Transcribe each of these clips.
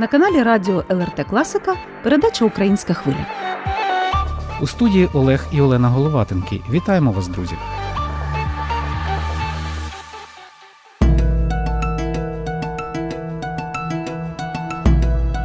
На каналі Радіо ЛРТ Класика передача Українська хвиля. У студії Олег і Олена Головатенки. Вітаємо вас, друзі!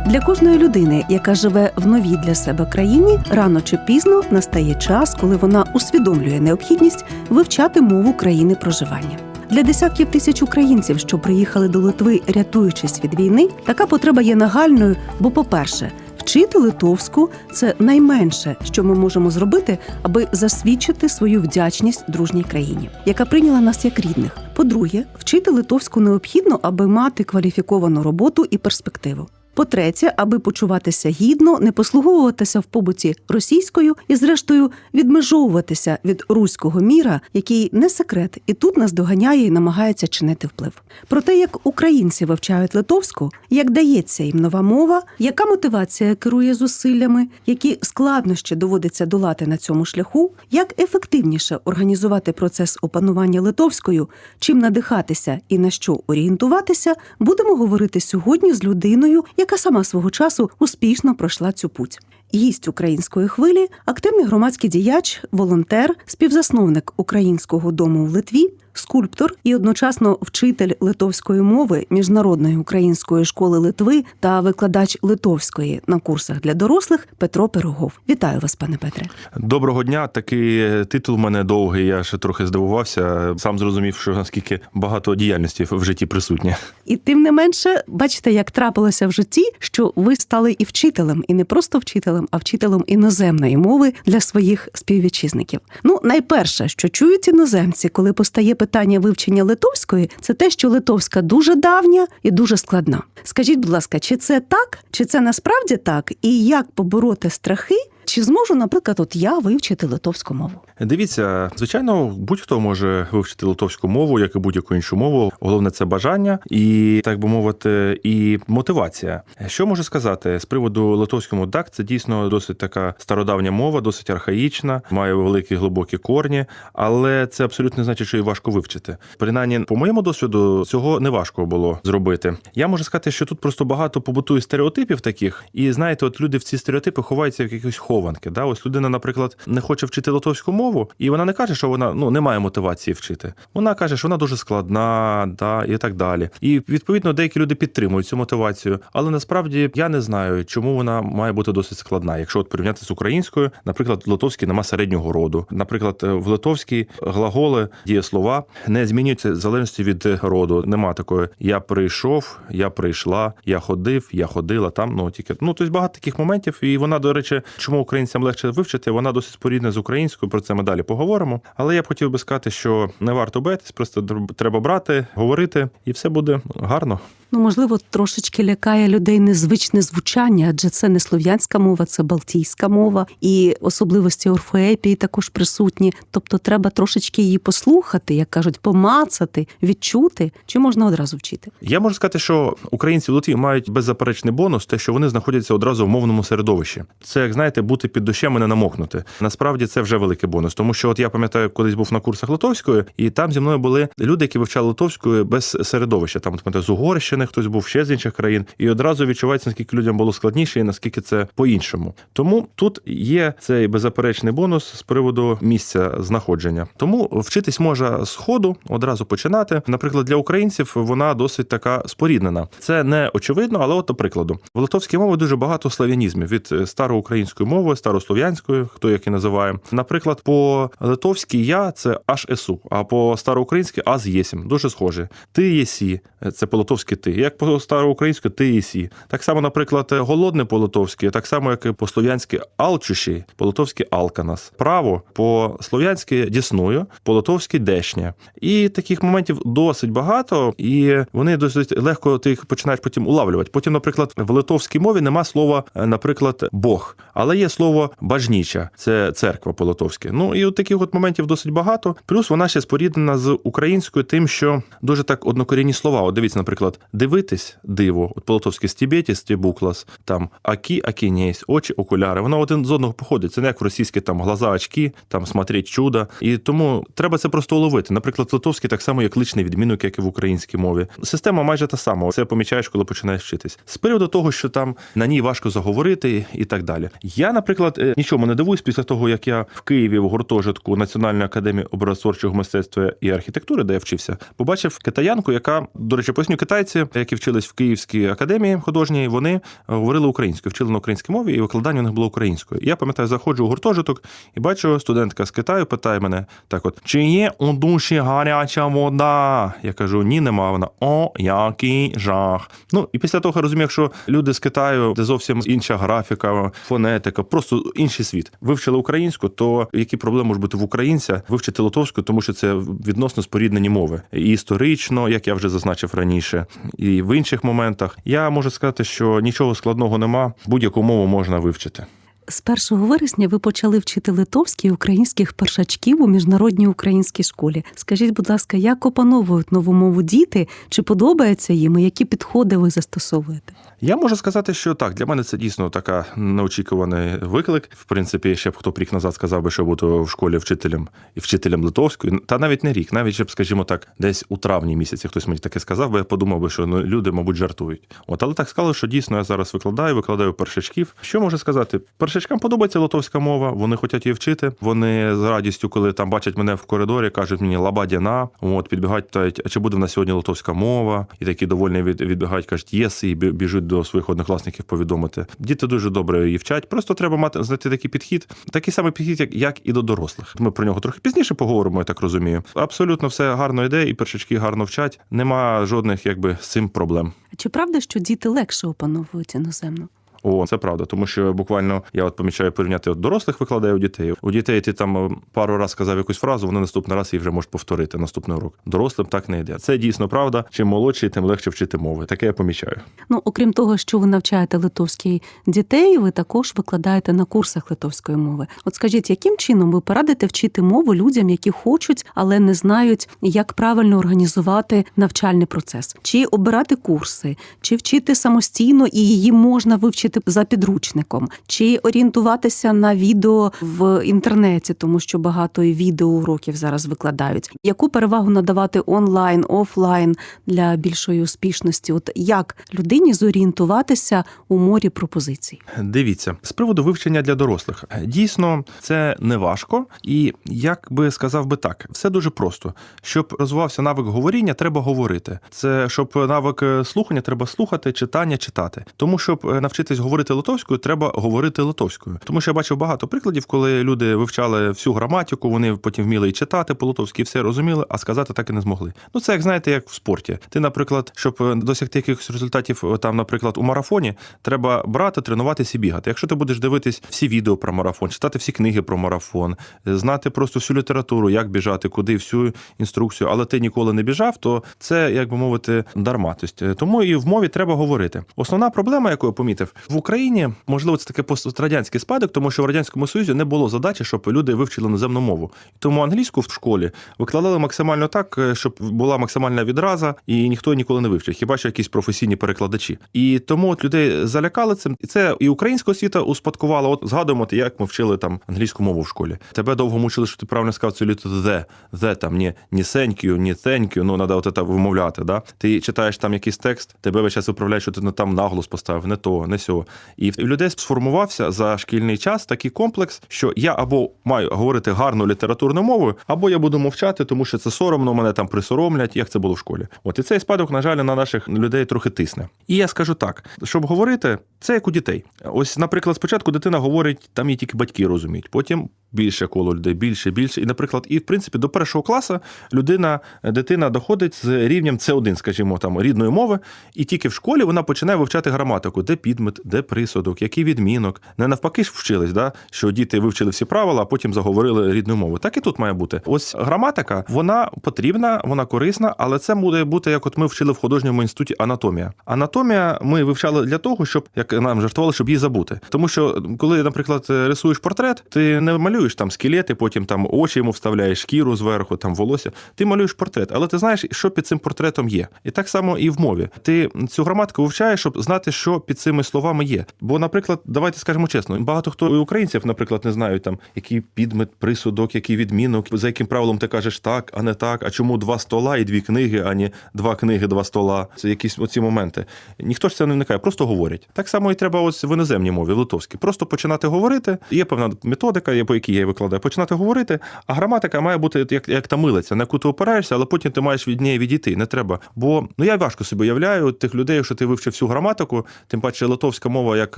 Для кожної людини, яка живе в новій для себе країні, рано чи пізно настає час, коли вона усвідомлює необхідність вивчати мову країни проживання. Для десятків тисяч українців, що приїхали до Литви, рятуючись від війни, така потреба є нагальною. Бо, по-перше, вчити литовську це найменше, що ми можемо зробити, аби засвідчити свою вдячність дружній країні, яка прийняла нас як рідних. По-друге, вчити литовську необхідно, аби мати кваліфіковану роботу і перспективу. По-третє, аби почуватися гідно, не послуговуватися в побуті російською і, зрештою, відмежовуватися від руського міра, який не секрет, і тут нас доганяє і намагається чинити вплив. Про те, як українці вивчають литовську, як дається їм нова мова, яка мотивація керує зусиллями, які складнощі доводиться долати на цьому шляху, як ефективніше організувати процес опанування литовською, чим надихатися і на що орієнтуватися, будемо говорити сьогодні з людиною, яка сама свого часу успішно пройшла цю путь. Гість української хвилі, активний громадський діяч, волонтер, співзасновник українського дому в Литві, скульптор і одночасно вчитель литовської мови міжнародної української школи Литви та викладач литовської на курсах для дорослих Петро Пирогов. Вітаю вас, пане Петре. Доброго дня. Такий титул у мене довгий. Я ще трохи здивувався. Сам зрозумів, що наскільки багато діяльності в житті присутнє. І тим не менше, бачите, як трапилося в житті, що ви стали і вчителем, і не просто вчителем, а вчителем іноземної мови для своїх співвітчизників. Ну, найперше, що чують іноземці, коли постає питання вивчення литовської, це те, що литовська дуже давня і дуже складна. Скажіть, будь ласка, чи це так, чи це насправді так, і як побороти страхи? Чи зможу, наприклад, от я вивчити литовську мову? Дивіться, звичайно, будь-хто може вивчити литовську мову, як і будь-яку іншу мову. Головне це бажання і, так би мовити, і мотивація. Що можу сказати з приводу литовському так, це дійсно досить така стародавня мова, досить архаїчна, має великі глибокі корні, але це абсолютно не значить, що її важко вивчити. Принаймні, по моєму досвіду, цього не важко було зробити. Я можу сказати, що тут просто багато побутує стереотипів таких, і знаєте, от люди в ці стереотипи ховаються в якихось хованки. Да? Ось людина, наприклад, не хоче вчити литовську мову, і вона не каже, що вона ну не має мотивації вчити. Вона каже, що вона дуже складна, да, і так далі. І відповідно деякі люди підтримують цю мотивацію, але насправді я не знаю, чому вона має бути досить складна. Якщо от порівняти з українською, наприклад, в литовській нема середнього роду. Наприклад, в литовській глаголи дієслова не змінюються в залежності від роду. Нема такої я прийшов, я прийшла, я ходив, я ходила там. Ну тільки ну тобто багато таких моментів. І вона, до речі, чому українцям легше вивчити, вона досить спорідна з українською. Про це ми далі поговоримо. Але я б хотів би сказати, що не варто битись, просто треба брати, говорити, і все буде гарно. Ну, можливо, трошечки лякає людей незвичне звучання, адже це не слов'янська мова, це балтійська мова, і особливості орфоепії також присутні. Тобто, треба трошечки її послухати, як кажуть, помацати, відчути, чи можна одразу вчити. Я можу сказати, що українці в Литві мають беззаперечний бонус, те, що вони знаходяться одразу в мовному середовищі. Це як знаєте, бути під дощем і не намокнути. Насправді це вже великий бонус, тому що от я пам'ятаю, колись був на курсах литовської, і там зі мною були люди, які вивчали литовською без середовища. Там от, з Угорщини хтось був ще з інших країн, і одразу відчувається, наскільки людям було складніше і наскільки це по-іншому. Тому тут є цей беззаперечний бонус з приводу місця знаходження. Тому вчитись може з ходу одразу починати. Наприклад, для українців вона досить така споріднена. Це не очевидно, але от до прикладу, в литовській мові дуже багато слав'янізмів від староукраїнської мови, старослов'янської, хто як і називає. Наприклад, по литовській я це аж есу, а по староукраїнськи аз єсім. Дуже схоже. Ти єсі, це по литовськи ти. Як по староукраїнськи ти єсі. Так само, наприклад, голодне по литовськи, так само, як і по слов'янськи алчущий, по литовськи алканас. Право по слов'янськи дісною, по литовськи дешня. І таких моментів досить багато, і вони досить легко ти їх починаєш потім улавлювати. Потім, наприклад, в литовській мові нема слова, наприклад, Бог, але є слово бажніча, це церква по литовськи. Ну і от таких от моментів досить багато. Плюс вона ще споріднена з українською, тим, що дуже так однокорінні слова. От дивіться, наприклад, дивитись диво. От по-литовськи стібєті, стібуклас, там акі, акінєсь, очі, окуляри. Воно один з одного походить. Це не як в російській там глаза, очки, там смотреть чудо. І тому треба це просто уловити. Наприклад, литовський так само як личний відмінок, як і в українській мові. Система майже та сама. Це помічаєш, коли починаєш вчитись. З приводу того, що там на ній важко заговорити і так далі. Я, наприклад, е, нічому не дивуюсь після того, як я в Києві в гуртожитку Національної академії образотворчого мистецтва і архітектури, де я вчився, побачив китаянку, яка, до речі, поясню, китайці, які вчились в Київській академії художньої, вони е, говорили українською, вчили на українській мові, і викладання у них було українською. Я пам'ятаю, заходжу у гуртожиток і бачу, студентка з Китаю питає мене так: от чи є у душі гаряча вода? Я кажу, ні, нема. Вона о, який жах. Ну і після того я розумію, якщо люди з Китаю, де зовсім інша графіка, фонетика, просто інший світ, вивчили українську, то які проблеми можуть бути в українця вивчити литовську, тому що це відносно споріднені мови. І історично, як я вже зазначив раніше, і в інших моментах я можу сказати, що нічого складного нема, будь-яку мову можна вивчити. З 1 вересня ви почали вчити литовський українських першачків у міжнародній українській школі. Скажіть, будь ласка, як опановують нову мову діти? Чи подобається їм? і Які підходи ви застосовуєте? Я можу сказати, що так, для мене це дійсно така неочікуваний виклик. В принципі, ще б хто б рік назад сказав би, що буду в школі вчителем і вчителем литовської, та навіть не рік, навіть щоб, скажімо так, десь у травні місяці хтось мені таке сказав, бо я подумав би, що ну, люди, мабуть, жартують. От, але так сказали, що дійсно я зараз викладаю, викладаю першачків. Що можу сказати? Першачкам подобається литовська мова, вони хочуть її вчити. Вони з радістю, коли там бачать мене в коридорі, кажуть мені лабадяна. От підбігають, питають, чи буде в нас сьогодні литовська мова? І такі довольні від, відбігають, кажуть, єс, і біжуть до своїх однокласників повідомити. Діти дуже добре її вчать. Просто треба мати знайти такий підхід, такий самий підхід, як, як і до дорослих. Ми про нього трохи пізніше поговоримо, я так розумію. Абсолютно все гарно йде, і першачки гарно вчать. Нема жодних якби з цим проблем. Чи правда, що діти легше опановують іноземну? О, це правда, тому що буквально я от помічаю порівняти от дорослих викладаю у дітей. У дітей ти там е, пару раз сказав якусь фразу, вони наступний раз її вже можуть повторити наступний урок. Дорослим так не йде. Це дійсно правда. Чим молодший, тим легше вчити мови. Таке я помічаю. Ну, окрім того, що ви навчаєте литовський дітей, ви також викладаєте на курсах литовської мови. От скажіть, яким чином ви порадите вчити мову людям, які хочуть, але не знають, як правильно організувати навчальний процес, чи обирати курси, чи вчити самостійно і її можна вивчити за підручником, чи орієнтуватися на відео в інтернеті, тому що багато і відеоуроків зараз викладають. Яку перевагу надавати онлайн, офлайн для більшої успішності? От як людині зорієнтуватися у морі пропозицій? Дивіться, з приводу вивчення для дорослих. Дійсно, це не важко, і як би сказав би так, все дуже просто. Щоб розвивався навик говоріння, треба говорити. Це щоб навик е, слухання, треба слухати, читання, читати. Тому щоб е, навчитись говорити литовською, треба говорити литовською. Тому що я бачив багато прикладів, коли люди вивчали всю граматику, вони потім вміли і читати по-литовськи, і все розуміли, а сказати так і не змогли. Ну це як знаєте, як в спорті. Ти, наприклад, щоб е, досягти якихось результатів, е, там, наприклад, у марафоні, треба брати, тренуватися і бігати. Якщо ти будеш дивитись всі відео про марафон, читати всі книги про марафон, е, знати просто всю літературу, як біжати, куди всю інструкцію, але ти ніколи не біжав, то це, як би мовити, дарма. Тобто, Тому і в мові треба говорити. Основна проблема, яку я помітив, в Україні, можливо, це таке пострадянський спадок, тому що в радянському союзі не було задачі, щоб люди вивчили іноземну мову. Тому англійську в школі викладали максимально так, е, щоб була максимальна відраза, і ніхто ніколи не вивчив, хіба що якісь професійні перекладачі. І тому от людей залякали цим. І це і українська освіта успадкувала. От згадуємо, як ми вчили там англійську мову в школі. Тебе довго мучили, що ти правильно сказав цю літеру the, the там ні, ні thank ні thank ну треба от це вимовляти. Да? Ти читаєш там якийсь текст, тебе весь час виправляють, що ти не там наголос поставив, не то, не сьо. І в людей сформувався за шкільний час такий комплекс, що я або маю говорити гарну літературну мовою, або я буду мовчати, тому що це соромно, мене там присоромлять, як це було в школі. От і цей спадок, на жаль, на наших людей трохи тисне. І я скажу так: щоб говорити, це як у дітей. Ось, наприклад, спочатку дитина говорить, там її тільки батьки розуміють, потім. Більше коло людей, більше, більше. І, наприклад, і в принципі до першого класу людина, дитина доходить з рівнем С1, скажімо, там рідної мови, і тільки в школі вона починає вивчати граматику, де підмет, де присудок, який відмінок. Не навпаки ж вчились, да? що діти вивчили всі правила, а потім заговорили рідною мовою. Так і тут має бути. Ось граматика, вона потрібна, вона корисна, але це буде бути, як от ми вчили в художньому інституті анатомія. Анатомія ми вивчали для того, щоб як нам жартували, щоб її забути. Тому що коли, наприклад, рисуєш портрет, ти не малюєш там скелети, потім там очі йому вставляєш, шкіру зверху, там волосся. Ти малюєш портрет, але ти знаєш, що під цим портретом є. І так само і в мові. Ти цю граматику вивчаєш, щоб знати, що під цими словами є. Бо, наприклад, давайте скажемо чесно, багато хто і українців, наприклад, не знають там, який підмет, присудок, який відмінок, за яким правилом ти кажеш так, а не так. А чому два стола і дві книги, а не два книги, два стола. Це якісь оці моменти. Ніхто ж це не вникає, просто говорять. Так само і треба ось в іноземній мові, литовській. Просто починати говорити. Є певна методика, по якій я її викладаю. Починати говорити, а граматика має бути як, як та милиця, на яку ти опираєшся, але потім ти маєш від неї відійти. Не треба. Бо ну я важко собі уявляю тих людей, що ти вивчив всю граматику, тим паче литовська мова, як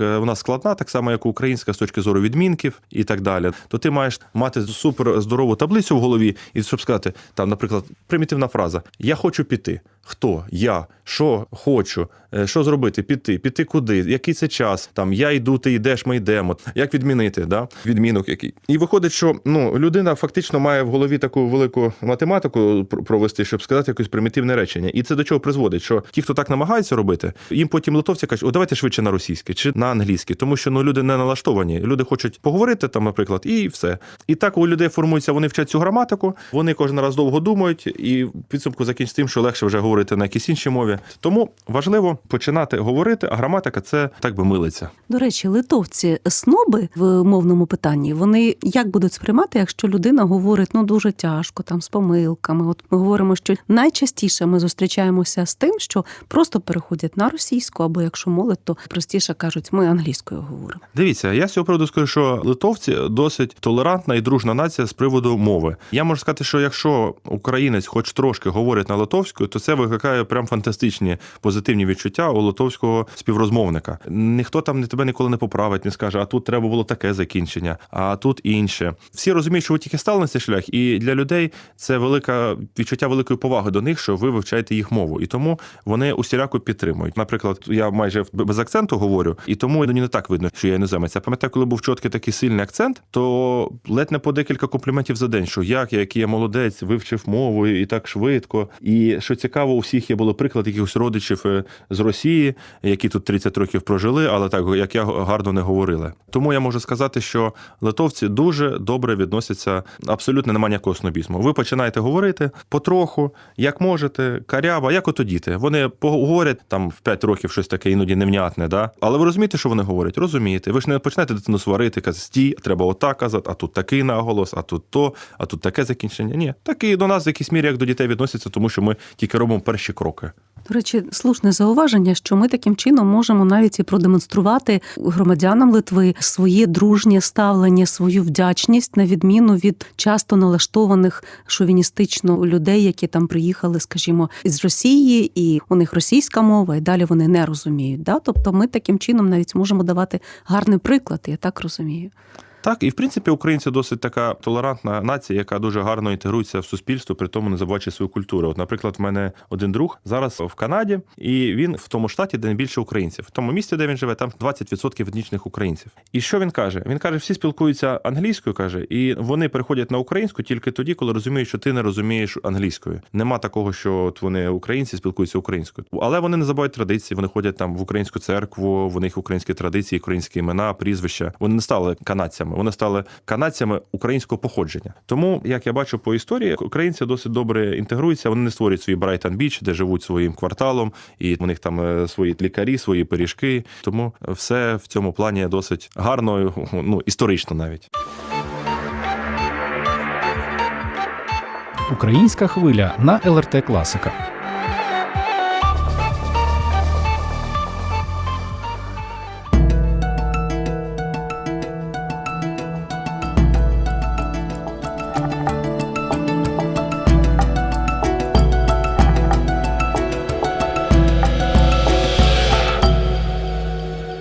е, вона складна, так само, як українська з точки зору відмінків і так далі. То ти маєш мати супер здорову таблицю в голові, і щоб сказати, там, наприклад, примітивна фраза: Я хочу піти. Хто? Я, що хочу, Е, що зробити? Піти, піти куди? Який це час? Там я йду, ти йдеш, ми йдемо. Як відмінити? Да? Відмінок який. І виходить, що ну людина фактично має в голові таку велику математику провести, щоб сказати якесь примітивне речення. І це до чого призводить? Що ті, хто так намагаються робити, їм потім литовці кажуть, о, давайте швидше на російське чи на англійське, тому що ну люди не налаштовані. Люди хочуть поговорити там, наприклад, і все. І так у людей формується, вони вчать цю граматику, вони кожен раз довго думають, і в підсумку закінчиться тим, що легше вже говорити на якійсь іншій мові. Тому важливо починати говорити, а граматика це так би милиться. До речі, литовці сноби в мовному питанні вони як будуть сприймати, якщо людина говорить ну дуже тяжко, там з помилками. От ми говоримо, що найчастіше ми зустрічаємося з тим, що просто переходять на російську, або якщо молодь, то простіше кажуть, ми англійською говоримо. Дивіться, я з цього приводу скажу, що литовці досить толерантна і дружна нація з приводу мови. Я можу сказати, що якщо українець хоч трошки говорить на литовською, то це викликає прям фантастичні позитивні відчуття у литовського співрозмовника. Ніхто там не тебе ніколи не поправить, не скаже, а тут треба було таке закінчення, а тут інше. Всі розуміють, що ви тільки стали на цей шлях, і для людей це велика відчуття великої поваги до них, що ви вивчаєте їх мову, і тому вони усіляко підтримують. Наприклад, я майже без акценту говорю, і тому мені не так видно, що я іноземець. Я пам'ятаю, коли був чіткий такий сильний акцент, то ледь не по декілька компліментів за день, що як я, який я молодець, вивчив мову і так швидко. І що цікаво, у всіх є було приклад якихось родичів е, з Росії, які тут 30 років прожили, але так як я гарно не говорили. Тому я можу сказати, що литовці дуже добре відносяться. Абсолютно немає ніякого снобізму. Ви починаєте говорити потроху, як можете, карява, як ото діти. Вони поговорять там в 5 років щось таке іноді невнятне, да? Але ви розумієте, що вони говорять? Розумієте. Ви ж не починаєте дитину сварити, казати, стій, треба отак казати, а тут такий наголос, а тут то, а тут таке закінчення. Ні, так і до нас в якійсь мірі як до дітей відносяться, тому що ми тільки робимо перші кроки. До речі, слушне зауваження, що ми таким чином можемо навіть і продемонструвати громадянам Литви своє дружнє ставлення, свою вдячність на відміну від часто налаштованих шовіністично людей, які там приїхали, скажімо, з Росії, і у них російська мова, і далі вони не розуміють. Да? Тобто, ми таким чином навіть можемо давати гарний приклад, я так розумію. Так, і в принципі українці досить така толерантна нація, яка дуже гарно інтегрується в суспільство, при тому не забуваючи свою культуру. От, наприклад, в мене один друг зараз в Канаді, і він в тому штаті, де найбільше українців. В тому місті, де він живе, там 20% етнічних українців. І що він каже? Він каже, всі спілкуються англійською, каже, і вони переходять на українську тільки тоді, коли розуміють, що ти не розумієш англійською. Нема такого, що от вони українці спілкуються українською, але вони не забувають традиції. Вони ходять там в українську церкву, в них українські традиції, українські імена, прізвища. Вони не стали канадцями, вони стали канадцями українського походження. Тому, як я бачу по історії, українці досить добре інтегруються. Вони не створюють свій Брайтон Біч, де живуть своїм кварталом, і у них там е, свої лікарі, свої пиріжки. Тому все в цьому плані досить гарно, ну історично навіть. Українська хвиля на ЛРТ Класика.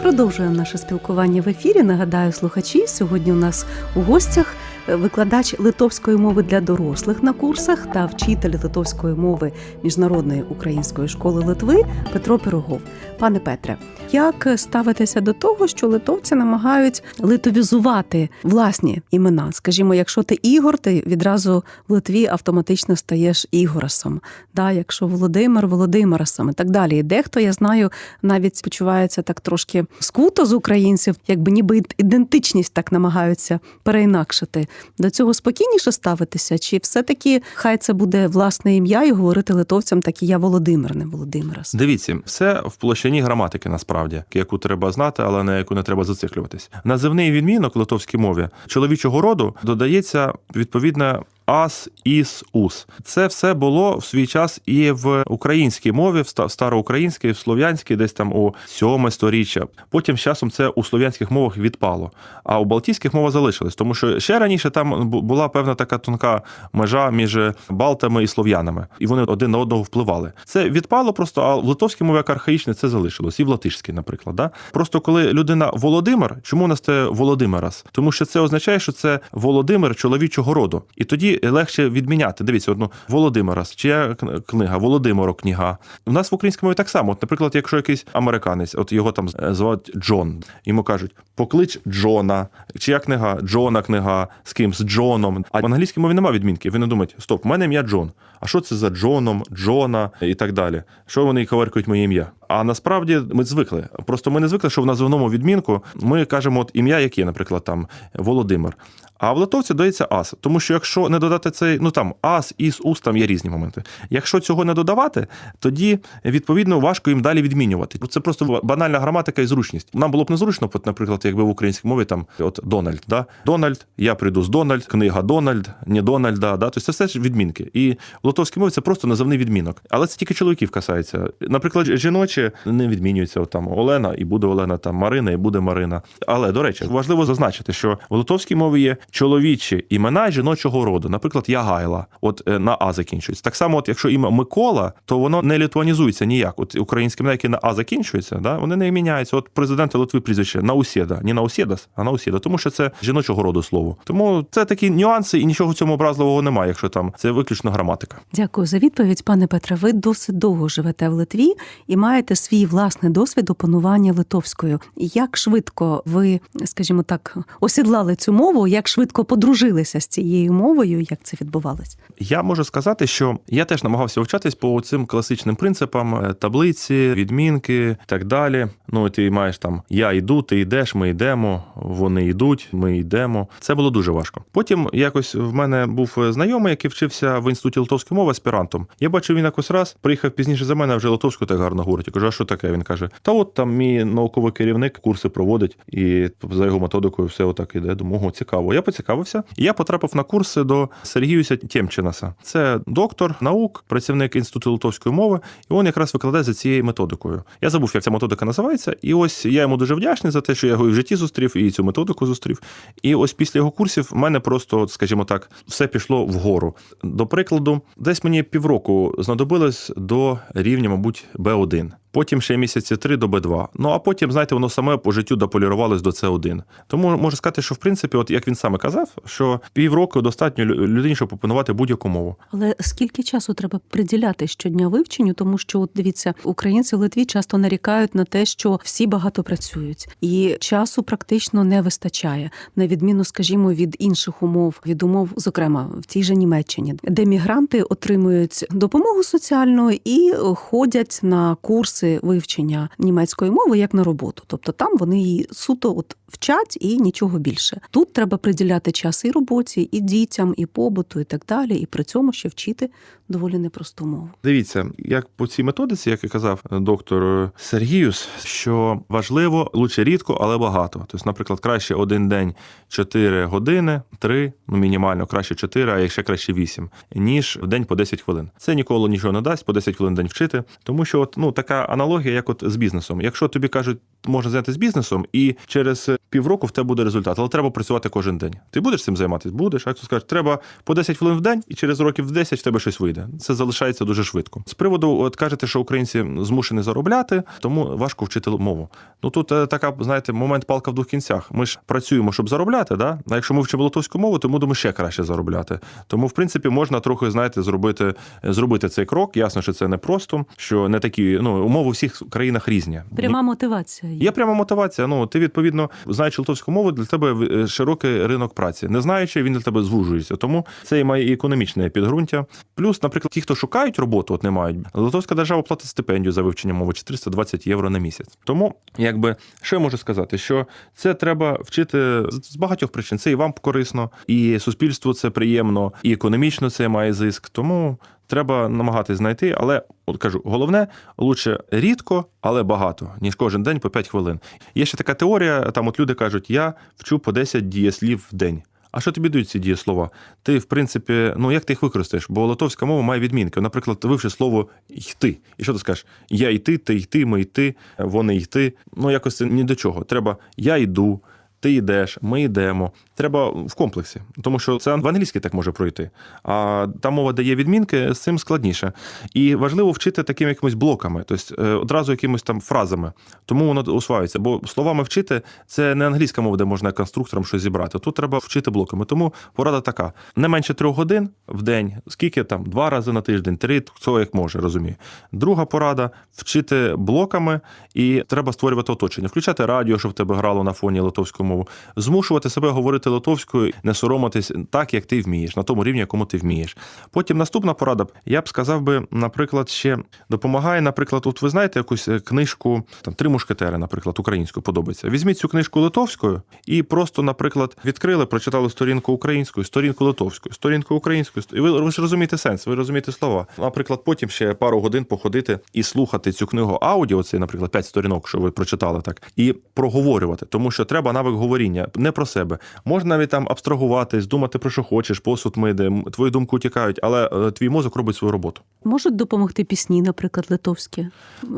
Продовжуємо наше спілкування в ефірі. Нагадаю, слухачі. Сьогодні у нас у гостях е, викладач литовської мови для дорослих на курсах та вчитель литовської мови міжнародної української школи Литви Петро Пирогов. Пане Петре, як ставитися до того, що литовці намагають литовізувати власні імена? Скажімо, якщо ти Ігор, ти відразу в Литві автоматично стаєш Ігорасом. Да, якщо Володимир Володимирасом і так далі. І дехто я знаю, навіть почувається так трошки скуто з українців, якби ніби ідентичність так намагаються переінакшити. До цього спокійніше ставитися, чи все-таки хай це буде власне ім'я і говорити литовцям так і я Володимир, не Володимирас. Дивіться, все в площині граматики насправді, яку треба знати, але на яку не треба зациклюватись. Називний відмінок в литовській мові чоловічого роду додається відповідне. Ас, іс, ус. Це все було в свій час і в українській мові, в ста- староукраїнській, в слов'янській, десь там у сьоме сторіччя. Потім з часом це у слов'янських мовах відпало. А у балтійських мовах залишилось, тому що ще раніше там була певна така тонка межа між балтами і слов'янами, і вони один на одного впливали. Це відпало просто, а в литовській мові як архаїчне це залишилось, і в латишській, наприклад. Да? Просто коли людина Володимир, чому у нас це Володимирас? Тому що це означає, що це Володимир чоловічого роду. І тоді легше відміняти. Дивіться, одну Володимирас, чия кн- книга, Володимиро книга. У нас в українській мові так само. От, наприклад, якщо якийсь американець, от його там звуть Джон, йому кажуть, поклич Джона, чия книга, Джона книга, з ким, з Джоном. А в англійській мові немає відмінки. Вони думають, стоп, в мене ім'я Джон. А що це за Джоном, Джона і так далі? Що вони коверкують моє ім'я? А насправді ми звикли. Просто ми не звикли, що в називному відмінку ми кажемо от ім'я, яке, наприклад, там Володимир. А в литовці додається ас. Тому що якщо не додати цей, ну там ас, іс, ус, там є різні моменти. Якщо цього не додавати, тоді відповідно важко їм далі відмінювати. Це просто банальна граматика і зручність. Нам було б незручно, наприклад, якби в українській мові там от Дональд, да? Дональд, я прийду з Дональд, книга Дональд, не Дональда. Да? Тобто це все ж відмінки. І в литовській мові це просто називний відмінок. Але це тільки чоловіків касається. Наприклад, жіночі не відмінюється от, там Олена, і буде Олена, там Марина, і буде Марина. Але до речі, важливо зазначити, що в литовській мові є чоловічі імена жіночого роду. Наприклад, Ягайла, от е, на А закінчується. Так само, от якщо ім'я Микола, то воно не літванізується ніяк. От українські імена, які на А закінчуються, да, вони не міняються. От президент Литви прізвище Наусєда, не Наусєдас, а Наусєда, тому що це жіночого роду слово. Тому це такі нюанси, і нічого цьому образливого немає, якщо там це виключно граматика. Дякую за відповідь, пане Петре. Ви досить довго живете в Литві і маєте свій власний досвід опанування литовською. Як швидко ви, скажімо так, осідлали цю мову? Як швидко подружилися з цією мовою? Як це відбувалось? Я можу сказати, що я теж намагався вчатись по цим класичним принципам е, таблиці, відмінки так далі. Ну, ти маєш там я йду, ти йдеш, ми йдемо, вони йдуть, ми йдемо. Це було дуже важко. Потім якось в мене був е, знайомий, який вчився в інституті литовської мови аспірантом. Я бачив, він якось раз приїхав пізніше за мене, вже литовську так гарно говорить. Я кажу, а що таке? Він каже: Та от там мій науковий керівник курси проводить, і за його методикою все отак іде. Думаю, цікаво. Я поцікавився. І я потрапив на курси до Сергіюся Тємчинаса. Це доктор наук, працівник інституту литовської мови, і він якраз викладає за цією методикою. Я забув, як ця методика називається, і ось я йому дуже вдячний за те, що я його і в житті зустрів, і цю методику зустрів. І ось після його курсів в мене просто, скажімо так, все пішло вгору. До прикладу, десь мені півроку знадобилось до рівня, мабуть, Б1. Потім ще місяці три до Б2. Ну а потім, знаєте, воно саме по життю дополірувалось до С1. Тому можу сказати, що в принципі, от як він саме казав, що півроку достатньо лю- людині, щоб опанувати будь-яку мову. Але скільки часу треба приділяти щодня вивченню? Тому що, от дивіться, українці в Литві часто нарікають на те, що всі багато працюють, і часу практично не вистачає, на відміну, скажімо, від інших умов, від умов, зокрема в тій же Німеччині, де мігранти отримують допомогу соціальну і ходять на курси вивчення німецької мови як на роботу. Тобто там вони її суто от вчать і нічого більше. Тут треба приділяти час і роботі, і дітям, і побуту, і так далі, і при цьому ще вчити доволі непросту мову. Дивіться, як по цій методиці, як і казав доктор Сергіюс, що важливо лучше рідко, але багато. Тобто, наприклад, краще один день 4 години, 3, ну мінімально, краще 4, а ще краще 8, ніж в день по 10 хвилин. Це ніколи нічого не дасть, по 10 хвилин день вчити. Тому що от, ну, така аналогія, як от з бізнесом. Якщо тобі кажуть, можна зайнятися бізнесом, і через півроку в тебе буде результат. Але треба працювати кожен день. Ти будеш цим займатися? Будеш. А хто скаже, треба по 10 хвилин в день, і через років в 10 в тебе щось вийде. Це залишається дуже швидко. З приводу, от кажете, що українці змушені заробляти, тому важко вчити мову. Ну тут е, така, знаєте, момент палка в двох кінцях. Ми ж працюємо, щоб заробляти. Да? А якщо ми вчимо литовську мову, то ми будемо ще краще заробляти. Тому, в принципі, можна трохи, знаєте, зробити, зробити цей крок. Ясно, що це не просто, що не такі ну умови у всіх країнах різні. Пряма мотивація. Є пряма мотивація. Ну, ти відповідно знаючи литовську мову, для тебе е, широкий ринок праці. Не знаючи, він для тебе звужується. Тому це і має і економічне підґрунтя. Плюс, наприклад, ті, хто шукають роботу, от не мають. Литовська держава платить стипендію за вивчення мови 420 євро на місяць. Тому, якби що я можу сказати, що це треба вчити з багатьох причин. Це і вам корисно, і суспільству це приємно, і економічно це має зиск. Тому треба намагатись знайти, але от кажу, головне лучше рідко, але багато, ніж кожен день по 5 хвилин. Є ще така теорія, там от люди кажуть, я вчу по 10 дієслів в день. А що тобі дають ці дієслова? Ти, в принципі, ну як ти їх використаєш? Бо литовська мова має відмінки. Наприклад, ти вивчиш слово йти. І що ти скажеш? Я йти, ти йти, ми йти, вони йти. Ну якось це ні до чого. Треба я йду. Ти йдеш, ми йдемо. Треба в комплексі, тому що це в англійській так може пройти. А та мова, де є відмінки, з цим складніше. І важливо вчити такими якимись блоками, тобто е, одразу якимись там фразами. Тому воно усваюється. Бо словами вчити це не англійська мова, де можна конструктором щось зібрати. Тут треба вчити блоками. Тому порада така: не менше трьох годин в день, скільки там два рази на тиждень, три, хто як може, розуміє. Друга порада вчити блоками, і треба створювати оточення, включати радіо, щоб тебе грало на фоні литовську мову, змушувати себе говорити литовською, не соромитись так, як ти вмієш, на тому рівні, якому ти вмієш. Потім наступна порада, я б сказав би, наприклад, ще допомагає. Наприклад, от ви знаєте якусь е, книжку, там три мушкетери, наприклад, українською подобається. Візьміть цю книжку литовською і просто, наприклад, відкрили, прочитали сторінку українською, сторінку литовською, сторінку українською. І ви, ви ж розумієте сенс, ви розумієте слова. Наприклад, потім ще пару годин походити і слухати цю книгу аудіо, це, наприклад, п'ять сторінок, що ви прочитали так, і проговорювати, тому що треба навик говоріння, не про себе. Можна навіть там абстрагуватись, думати про що хочеш, посуд миде, твої думки утікають, але е, твій мозок робить свою роботу. Можуть допомогти пісні, наприклад, литовські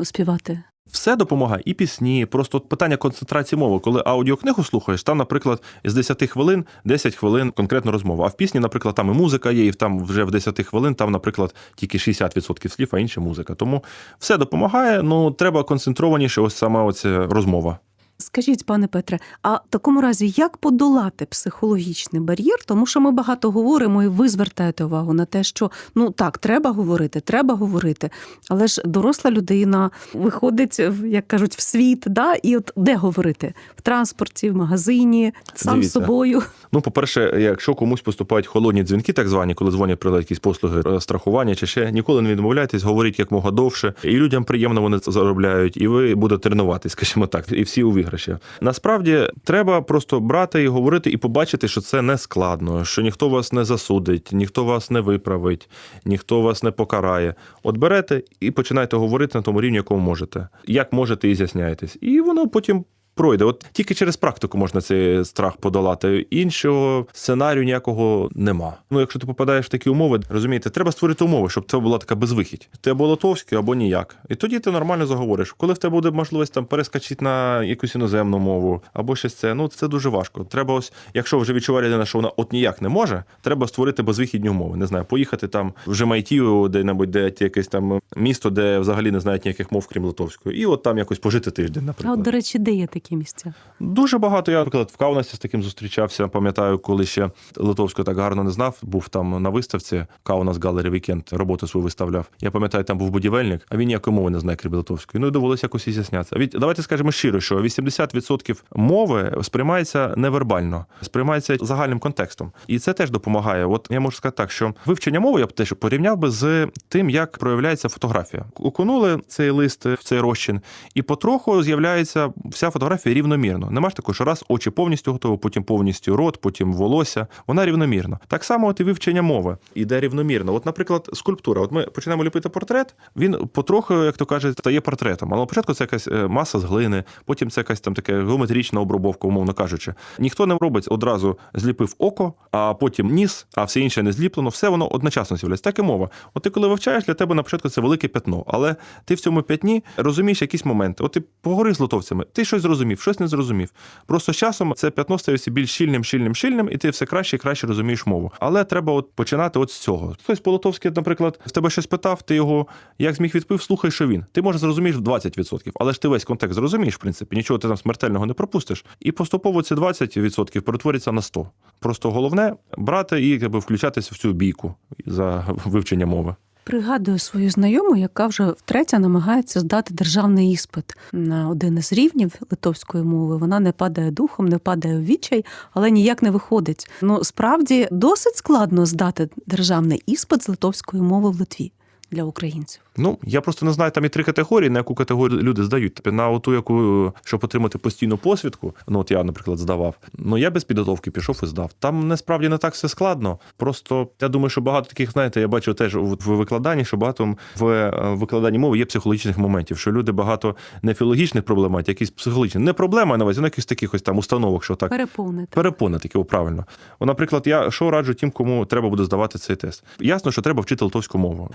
співати. Все допомагає, і пісні. Просто питання концентрації мови. Коли аудіокнигу слухаєш, там, наприклад, з 10 хвилин 10 хвилин конкретно розмова. А в пісні, наприклад, там і музика є, і там вже в 10 хвилин там, наприклад, тільки 60% слів, а інша музика. Тому все допомагає. Ну треба концентрованіше, ось сама оця розмова. Скажіть, пане Петре, а в такому разі як подолати психологічний бар'єр? Тому що ми багато говоримо, і ви звертаєте увагу на те, що ну так, треба говорити, треба говорити. Але ж доросла людина виходить, як кажуть, в світ, да? і от де говорити? В транспорті, в магазині, сам Дивіться. з собою. Ну, по-перше, якщо комусь поступають холодні дзвінки, так звані, коли дзвонять про якісь послуги страхування чи ще ніколи не відмовляйтесь, говоріть як мога довше, і людям приємно вони заробляють, і ви будете тренуватись, скажімо так, і всі у виграші. Насправді треба просто брати і говорити, і побачити, що це не складно, що ніхто вас не засудить, ніхто вас не виправить, ніхто вас не покарає. От берете і починайте говорити на тому рівні, якому можете. Як можете, і з'ясняєтесь. І воно потім пройде. От тільки через практику можна цей страх подолати. Іншого сценарію ніякого нема. Ну, якщо ти попадаєш в такі умови, розумієте, треба створити умови, щоб це була така безвихідь. Ти або литовський, або ніяк. І тоді ти нормально заговориш. Коли в тебе буде можливість там перескочити на якусь іноземну мову або щось це, ну це дуже важко. Треба ось, якщо вже відчуває людина, що вона от ніяк не може, треба створити безвихідні умови. Не знаю, поїхати там в Жемайтію, де-небудь, де якесь там місто, де взагалі не знають ніяких мов, крім литовської, і от там якось пожити тиждень, А наприклад. от, до речі, де є такі місця? Дуже багато. Я, наприклад, в Каунасі з таким зустрічався. Пам'ятаю, коли ще Литовську так гарно не знав. Був там на виставці Каунас Галері Вікенд, роботу свою виставляв. Я пам'ятаю, там був будівельник, а він ніякої мови не знає, крім литовської. Ну і довелося якось і з'яснятися. Від давайте скажемо щиро, що 80% мови сприймається невербально, сприймається загальним контекстом. І це теж допомагає. От я можу сказати так, що вивчення мови я б теж порівняв би з тим, як проявляється фотографія. Окунули цей лист в цей розчин, і потроху з'являється вся фотографія. Фонографія рівномірно. Нема ж такого, що раз очі повністю готові, потім повністю рот, потім волосся. Вона рівномірно. Так само, от і вивчення мови іде рівномірно. От, наприклад, скульптура. От ми починаємо ліпити портрет. Він потроху, як то кажуть, стає портретом. Але спочатку це якась е, маса з глини, потім це якась там така геометрична обробовка, умовно кажучи. Ніхто не робить одразу зліпив око, а потім ніс, а все інше не зліплено. Все воно одночасно з'являється. Так і мова. От ти коли вивчаєш, для тебе на початку це велике пятно, але ти в цьому п'ятні розумієш якісь моменти. От ти поговори з литовцями, ти щось зрозумів, щось не зрозумів. Просто з часом це п'ятно стає все більш щільним, щільним, щільним, і ти все краще і краще розумієш мову. Але треба от починати от з цього. Хтось по-литовськи, наприклад, в тебе щось питав, ти його як зміг відповів, слухай, що він. Ти може зрозумієш в 20%, але ж ти весь контекст зрозумієш, в принципі, нічого ти там смертельного не пропустиш. І поступово ці 20% перетворяться на 100. Просто головне брати і якби включатися в цю бійку за вивчення мови. Пригадую свою знайому, яка вже втретє намагається здати державний іспит на один із рівнів литовської мови. Вона не падає духом, не падає в відчай, але ніяк не виходить. Ну справді досить складно здати державний іспит з литовської мови в Литві для українців. Ну, я просто не знаю, там і три категорії, на яку категорію люди здають. На ту, яку, щоб отримати постійну посвідку, ну от я, наприклад, здавав. Ну я без підготовки пішов і здав. Там насправді не так все складно. Просто я думаю, що багато таких, знаєте, я бачу теж в викладанні, що багато в е, викладанні мови є психологічних моментів, що люди багато не філологічних проблематик, якісь психологічні. Не проблема на увазі, ну якихось таких ось там установок, що так Переповнити. Перепони таке правильно. О, наприклад, я що раджу тим, кому треба буде здавати цей тест. Ясно, що треба вчити литовську мову.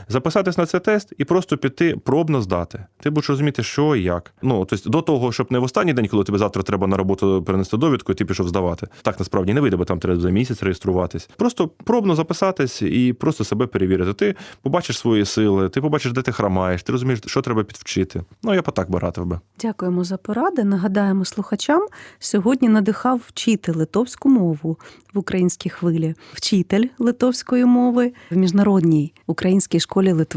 Записатись на цей тест і просто піти пробно здати. Ти будеш розуміти, що і як. Ну тобто до того, щоб не в останній день, коли тобі завтра треба на роботу перенести довідку, і ти пішов здавати. Так насправді не вийде, бо там треба за місяць реєструватись. Просто пробно записатись і просто себе перевірити. Ти побачиш свої сили, ти побачиш, де ти хромаєш, ти розумієш, що треба підвчити. Ну я б так би радив би. Дякуємо за поради. Нагадаємо слухачам. Сьогодні надихав вчити литовську мову в українській хвилі, вчитель литовської мови в міжнародній українській школі Литви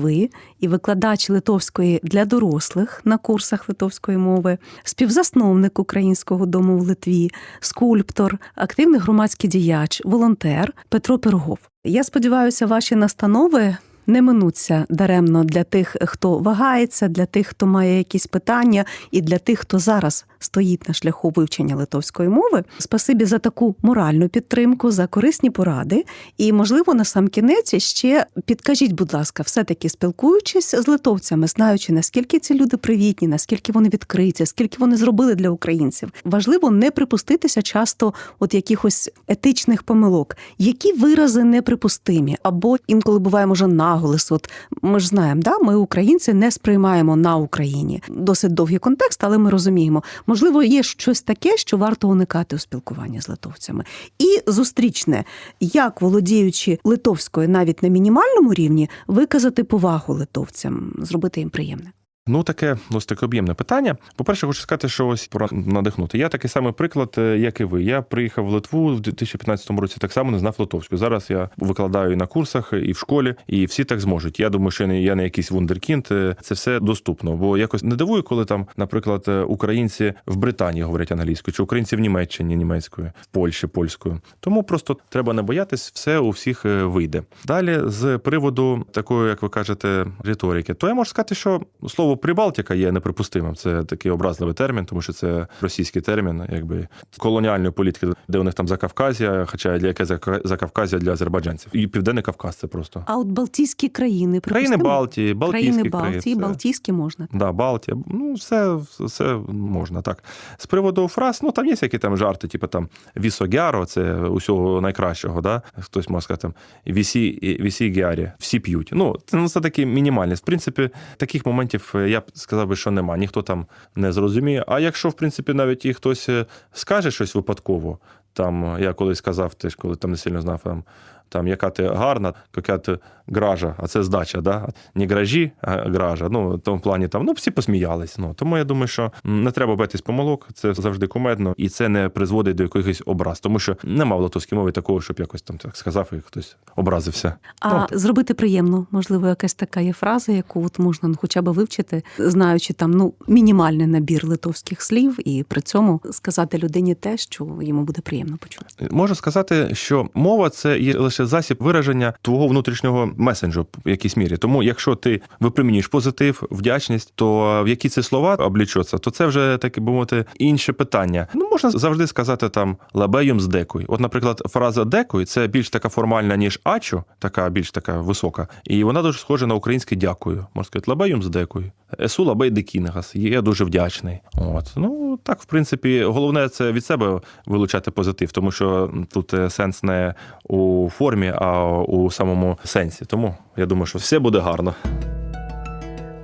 і викладач литовської для дорослих на курсах литовської мови, співзасновник українського дому в Литві, скульптор, активний громадський діяч, волонтер Петро Пирогов. Я сподіваюся, ваші настанови не минуться даремно для тих, хто вагається, для тих, хто має якісь питання, і для тих, хто зараз стоїть на шляху вивчення литовської мови. Спасибі за таку моральну підтримку, за корисні поради. І, можливо, на сам кінець ще підкажіть, будь ласка, все-таки спілкуючись з литовцями, знаючи, наскільки ці люди привітні, наскільки вони відкриті, скільки вони зробили для українців. Важливо не припуститися часто от якихось етичних помилок, які вирази неприпустимі, або інколи буває може наголос. От ми ж знаємо, да, ми українці не сприймаємо на Україні. Досить довгий контекст, але ми розуміємо. Можливо, є щось таке, що варто уникати у спілкуванні з литовцями. І зустрічне, як володіючи литовською навіть на мінімальному рівні, виказати повагу литовцям, зробити їм приємне. Ну, таке ось таке об'ємне питання. По-перше, хочу сказати, що ось про надихнути. Я такий самий приклад, е, як і ви. Я приїхав в Литву в 2015 році, так само не знав литовську. Зараз я викладаю і на курсах, і в школі, і всі так зможуть. Я думаю, що я не я не якийсь вундеркінд. е, Це все доступно. Бо якось не дивую, коли там, наприклад, е, українці в Британії говорять англійською, чи українці в Німеччині німецькою, в Польщі польською. Тому просто треба не боятись, все у всіх вийде. Далі з приводу такої, як ви кажете, риторики, то я можу сказати, що слово Прибалтика є неприпустимим. Це такий образливий термін, тому що це російський термін, якби колоніальної політики, де у них там Закавказя, хоча для яке Зака- Закавказя для азербайджанців. І Південний Кавказ це просто. А от Балтійські країни, Країни? Балтії, Балтійські країни країни. Балтії, це- Балтійські можна. Да, Балтія, ну все, все можна так. З приводу фраз, ну там є які там жарти, типу там вісогяро, це усього найкращого. Да? Хтось може сказати там вісі, вісі гярі, всі п'ють. Ну, це, ну, це такі мінімальні. В принципі, таких моментів я б сказав би, що нема. Ніхто там не зрозуміє. А якщо, в принципі, навіть і хтось е, скаже щось випадково, там я колись сказав, теж коли там не сильно знав там. Там, яка ти гарна, яка ти гража, а це здача, да? не гражі, а гража. Ну, в тому плані там, ну, всі посміялись. Ну, тому я думаю, що не треба битись помилок, це завжди кумедно, і це не призводить до якихось образ. Тому що нема в латовській мові такого, щоб якось там так сказав, і хтось образився. А Ну, зробити приємно, можливо, якась така є фраза, яку от можна ну, хоча б вивчити, знаючи там ну мінімальний набір литовських слів, і при цьому сказати людині те, що йому буде приємно почути. Можу сказати, що мова це є лише більше засіб вираження твого внутрішнього месенджу в якійсь мірі. Тому, якщо ти випромінюєш позитив, вдячність, то в які ці слова облічуться, то це вже таке би мовити інше питання. Ну можна завжди сказати там лабеюм з декуй. От, наприклад, фраза декуй це більш така формальна, ніж ачу, така більш така висока, і вона дуже схожа на українське дякую. Можна сказати, лабеюм з декуй. Есу лабей декінгас. Я дуже вдячний. От ну так, в принципі, головне це від себе вилучати позитив, тому що тут е, сенс не у формі, а у самому сенсі. Тому я думаю, що все буде гарно.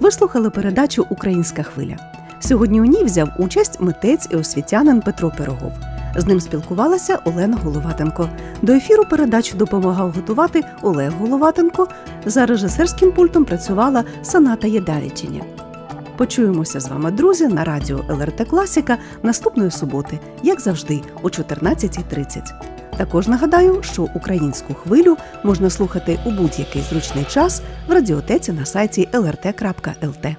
Ви слухали передачу Українська хвиля. Сьогодні у ній взяв участь митець і освітянин Петро Пирогов. З ним спілкувалася Олена Головатенко. До ефіру передачу допомагав готувати Олег Головатенко. За режисерським пультом працювала Саната Єдавічиня. Почуємося з вами, друзі, на радіо ЛРТ Класіка наступної суботи, як завжди, о 14.30. Також нагадаю, що українську хвилю можна слухати у будь-який зручний час в радіотеці на сайті lrt.lt.